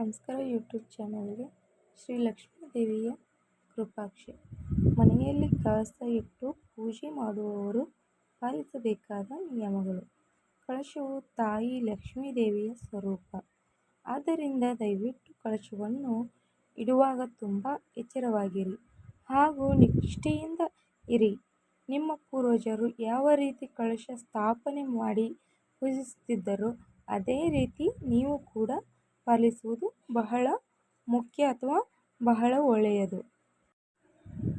ನಮಸ್ಕಾರ ಯೂಟ್ಯೂಬ್ ಚಾನಲ್ಗೆ ಶ್ರೀ ಲಕ್ಷ್ಮೀ ದೇವಿಯ ಕೃಪಾಕ್ಷೆ. ಮನೆಯಲ್ಲಿ ಕಳಸ ಇಟ್ಟು ಪೂಜೆ ಮಾಡುವವರು ಪಾಲಿಸಬೇಕಾದ ನಿಯಮಗಳು. ಕಳಶವು ತಾಯಿ ಲಕ್ಷ್ಮೀ ದೇವಿಯ ಸ್ವರೂಪ. ಆದ್ದರಿಂದ ದಯವಿಟ್ಟು ಕಳಶವನ್ನು ಇಡುವಾಗ ತುಂಬ ಎಚ್ಚರವಾಗಿರಿ. ಹಾಗೂ ನಿಷ್ಠೆಯಿಂದ ಇರಿ. ನಿಮ್ಮ ಪೂರ್ವಜರು ಯಾವ ರೀತಿ ಕಳಶ ಸ್ಥಾಪನೆ ಮಾಡಿ ಪೂಜಿಸುತ್ತಿದ್ದರೋ, ಅದೇ ರೀತಿ ನೀವು ಕೂಡ ಪಾಲಿಸುವುದು ಬಹಳ ಮುಖ್ಯ ಅಥವಾ ಬಹಳ ಒಳ್ಳೆಯದು.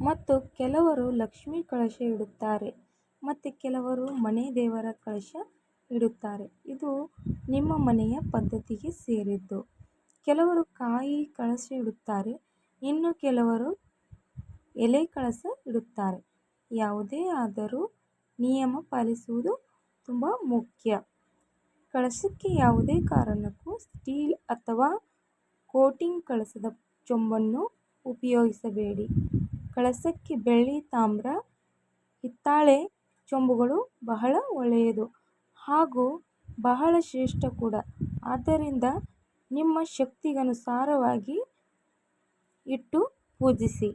ಮತ್ತು ಕೆಲವರು ಲಕ್ಷ್ಮಿ ಕಳಶ ಇಡುತ್ತಾರೆ, ಮತ್ತು ಕೆಲವರು ಮನೆ ದೇವರ ಕಳಶ ಇಡುತ್ತಾರೆ. ಇದು ನಿಮ್ಮ ಮನೆಯ ಪದ್ಧತಿಗೆ ಸೇರಿದ್ದು. ಕೆಲವರು ಕಾಯಿ ಕಳಶ ಇಡುತ್ತಾರೆ, ಇನ್ನು ಕೆಲವರು ಎಲೆ ಕಳಶ ಇಡುತ್ತಾರೆ. ಯಾವುದೇ ಆದರೂ ನಿಯಮ ಪಾಲಿಸುವುದು ತುಂಬ ಮುಖ್ಯ. ಕಳಶಕ್ಕೆ ಯಾವುದೇ ಕಾರಣಕ್ಕೂ ಸ್ಟೀಲ್ ಅಥವಾ ಕೋಟಿಂಗ್ ಕಳಸದ ಚೊಂಬನ್ನು ಉಪಯೋಗಿಸಬೇಡಿ. ಕಳಸಕ್ಕೆ ಬೆಳ್ಳಿ, ತಾಮ್ರ, ಹಿತ್ತಾಳೆ ಚೊಂಬುಗಳು ಬಹಳ ಒಳ್ಳೆಯದು ಹಾಗೂ ಬಹಳ ಶ್ರೇಷ್ಠ ಕೂಡ. ಆದ್ದರಿಂದ ನಿಮ್ಮ ಶಕ್ತಿಗನುಸಾರವಾಗಿ ಇಟ್ಟು ಪೂಜಿಸಿ.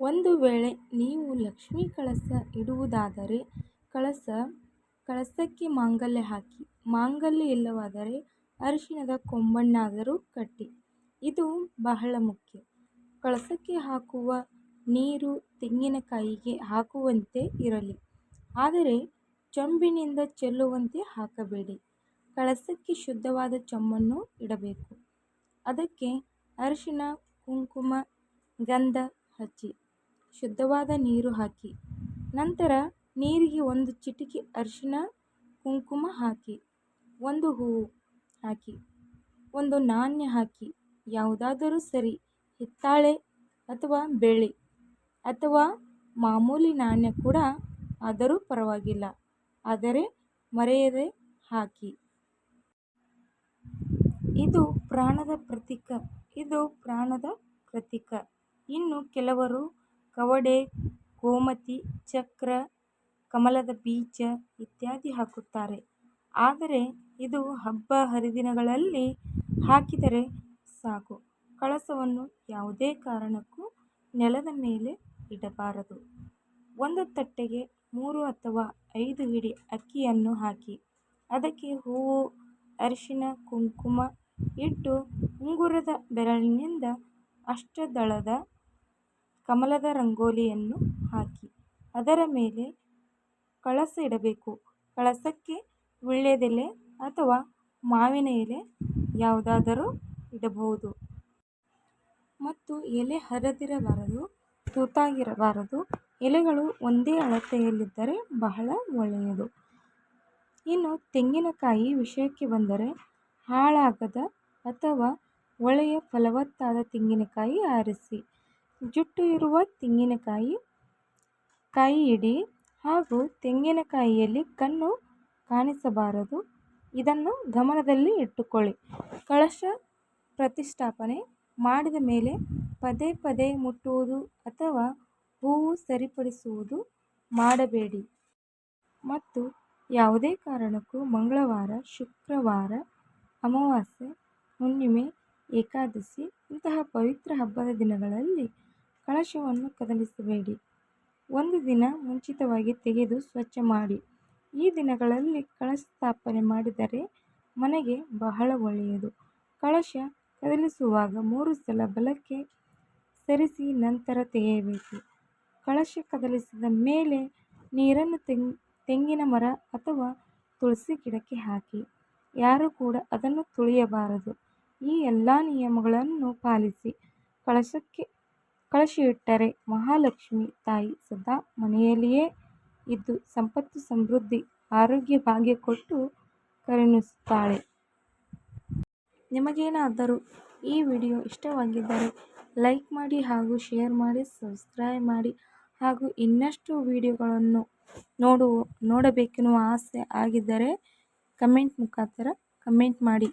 ಒಂದು ವೇಳೆ ನೀವು ಲಕ್ಷ್ಮೀ ಕಳಸ ಇಡುವುದಾದರೆ ಕಳಸ ಕಳಸಕ್ಕೆ ಮಾಂಗಲ್ಯ ಹಾಕಿ. ಮಾಂಗಲ್ಯ ಇಲ್ಲವಾದರೆ ಅರಿಶಿಣದ ಕೊಂಬಣ್ಣಾದರೂ ಕಟ್ಟಿ. ಇದು ಬಹಳ ಮುಖ್ಯ. ಕಳಸಕ್ಕೆ ಹಾಕುವ ನೀರು ತೆಂಗಿನಕಾಯಿಗೆ ಹಾಕುವಂತೆ ಇರಲಿ. ಆದರೆ ಚೊಂಬಿನಿಂದ ಚೆಲ್ಲುವಂತೆ ಹಾಕಬೇಡಿ. ಕಳಸಕ್ಕೆ ಶುದ್ಧವಾದ ಚೊಂಬನ್ನು ಇಡಬೇಕು. ಅದಕ್ಕೆ ಅರಿಶಿನ ಕುಂಕುಮ, ಗಂಧ ಹಚ್ಚಿ. ಶುದ್ಧವಾದ ನೀರು ಹಾಕಿ. ನಂತರ ನೀರಿಗೆ ಒಂದು ಚಿಟಿಕೆ ಅರಿಶಿನ ಕುಂಕುಮ ಹಾಕಿ, ಒಂದು ಹೂವು ಹಾಕಿ, ಒಂದು ನಾಣ್ಯ ಹಾಕಿ, ಯಾವುದಾದರೂ ಸರಿ ಹಿತ್ತಾಳೆ ಅಥವಾ ಬೆಳ್ಳಿ ಅಥವಾ ಮಾಮೂಲಿ ನಾಣ್ಯ ಕೂಡ ಆದರೂ ಪರವಾಗಿಲ್ಲ. ಆದರೆ ಮರೆಯದೆ ಹಾಕಿ. ಇದು ಪ್ರಾಣದ ಪ್ರತೀಕ. ಇದು ಪ್ರಾಣದ ಪ್ರತೀಕ. ಇನ್ನು ಕೆಲವರು ಕವಡೆ, ಗೋಮತಿ, ಚಕ್ರ ಕಮಲದ ಬೀಜ ಇತ್ಯಾದಿ ಹಾಕುತ್ತಾರೆ. ಆದರೆ ಇದು ಹಬ್ಬ ಹರಿದಿನಗಳಲ್ಲಿ ಹಾಕಿದರೆ ಸಾಕು. ಕಳಸವನ್ನು ಯಾವುದೇ ಕಾರಣಕ್ಕೂ ನೆಲದ ಮೇಲೆ ಇಡಬಾರದು. ಒಂದು ತಟ್ಟೆಗೆ ಮೂರು ಅಥವಾ ಐದು ಹಿಡಿ ಅಕ್ಕಿಯನ್ನು ಹಾಕಿ, ಅದಕ್ಕೆ ಹೂವು, ಅರಿಶಿನ, ಕುಂಕುಮ ಇಟ್ಟು ಉಂಗುರದ ಬೆರಳಿನಿಂದ ಅಷ್ಟದಳದ ಕಮಲದ ರಂಗೋಲಿಯನ್ನು ಹಾಕಿ, ಅದರ ಮೇಲೆ ಕಳಸ ಇಡಬೇಕು. ಕಳಸಕ್ಕೆ ವೀಳ್ಯದೆಲೆ ಅಥವಾ ಮಾವಿನ ಎಲೆ ಯಾವುದಾದರೂ ಇಡಬಹುದು. ಮತ್ತು ಎಲೆ ಹರಿದಿರಬಾರದು, ತೂತಾಗಿರಬಾರದು. ಎಲೆಗಳು ಒಂದೇ ಅಳತೆಯಲ್ಲಿದ್ದರೆ ಬಹಳ ಒಳ್ಳೆಯದು. ಇನ್ನು ತೆಂಗಿನಕಾಯಿ ವಿಷಯಕ್ಕೆ ಬಂದರೆ ಹಾಳಾಗದ ಅಥವಾ ಒಳ್ಳೆಯ ಫಲವತ್ತಾದ ತೆಂಗಿನಕಾಯಿ ಆರಿಸಿ. ಜುಟ್ಟು ಇರುವ ತೆಂಗಿನಕಾಯಿ ಕಾಯಿ ಇಡಿ ಹಾಗೂ ತೆಂಗಿನಕಾಯಿಯಲ್ಲಿ ಕಣ್ಣು ಕಾಣಿಸಬಾರದು. ಇದನ್ನು ಗಮನದಲ್ಲಿ ಇಟ್ಟುಕೊಳ್ಳಿ. ಕಳಶ ಪ್ರತಿಷ್ಠಾಪನೆ ಮಾಡಿದ ಮೇಲೆ ಪದೇ ಪದೇ ಮುಟ್ಟುವುದು ಅಥವಾ ಹೂವು ಸರಿಪಡಿಸುವುದು ಮಾಡಬೇಡಿ. ಮತ್ತು ಯಾವುದೇ ಕಾರಣಕ್ಕೂ ಮಂಗಳವಾರ, ಶುಕ್ರವಾರ, ಅಮಾವಾಸ್ಯೆ, ಹುಣ್ಣಿಮೆ, ಏಕಾದಶಿ ಇಂತಹ ಪವಿತ್ರ ಹಬ್ಬದ ದಿನಗಳಲ್ಲಿ ಕಳಶವನ್ನು ಕದಲಿಸಬೇಡಿ. ಒಂದು ದಿನ ಮುಂಚಿತವಾಗಿ ತೆಗೆದು ಸ್ವಚ್ಛ ಮಾಡಿ. ಈ ದಿನಗಳಲ್ಲಿ ಕಳಶ ಸ್ಥಾಪನೆ ಮಾಡಿದರೆ ಮನೆಗೆ ಬಹಳ ಒಳ್ಳೆಯದು. ಕಳಶ ಕದಲಿಸುವಾಗ ಮೂರು ಸಲ ಬಲಕ್ಕೆ ಸರಿಸಿ ನಂತರ ತೆಗೆಯಬೇಕು. ಕಳಶ ಕದಲಿಸಿದ ಮೇಲೆ ನೀರನ್ನು ತೆಂಗ್ ತೆಂಗಿನ ಮರ ಅಥವಾ ತುಳಸಿ ಗಿಡಕ್ಕೆ ಹಾಕಿ. ಯಾರೂ ಕೂಡ ಅದನ್ನು ತುಳಿಯಬಾರದು. ಈ ಎಲ್ಲ ನಿಯಮಗಳನ್ನು ಪಾಲಿಸಿ ಕಳಶಕ್ಕೆ ಕಳಶ ಇಟ್ಟರೆ ಮಹಾಲಕ್ಷ್ಮಿ ತಾಯಿ ಸದಾ ಮನೆಯಲ್ಲಿಯೇ ಇದ್ದು ಸಂಪತ್ತು ಸಮೃದ್ಧಿ, ಆರೋಗ್ಯ ಭಾಗ್ಯ ಕೊಟ್ಟು ಕರುಣಿಸುತ್ತಾಳೆ. ನಿಮಗೇನಾದರೂ ಈ ವಿಡಿಯೋ ಇಷ್ಟವಾಗಿದ್ದರೆ ಲೈಕ್ ಮಾಡಿ ಹಾಗೂ ಶೇರ್ ಮಾಡಿ, ಸಬ್ಸ್ಕ್ರೈಬ್ ಮಾಡಿ ಹಾಗೂ ಇನ್ನಷ್ಟು ವಿಡಿಯೋಗಳನ್ನು ನೋಡುವ, ನೋಡಬೇಕೆನ್ನುವ ಆಸೆ ಆಗಿದ್ದರೆ ಕಮೆಂಟ್ ಮುಖಾಂತರ ಕಮೆಂಟ್ ಮಾಡಿ.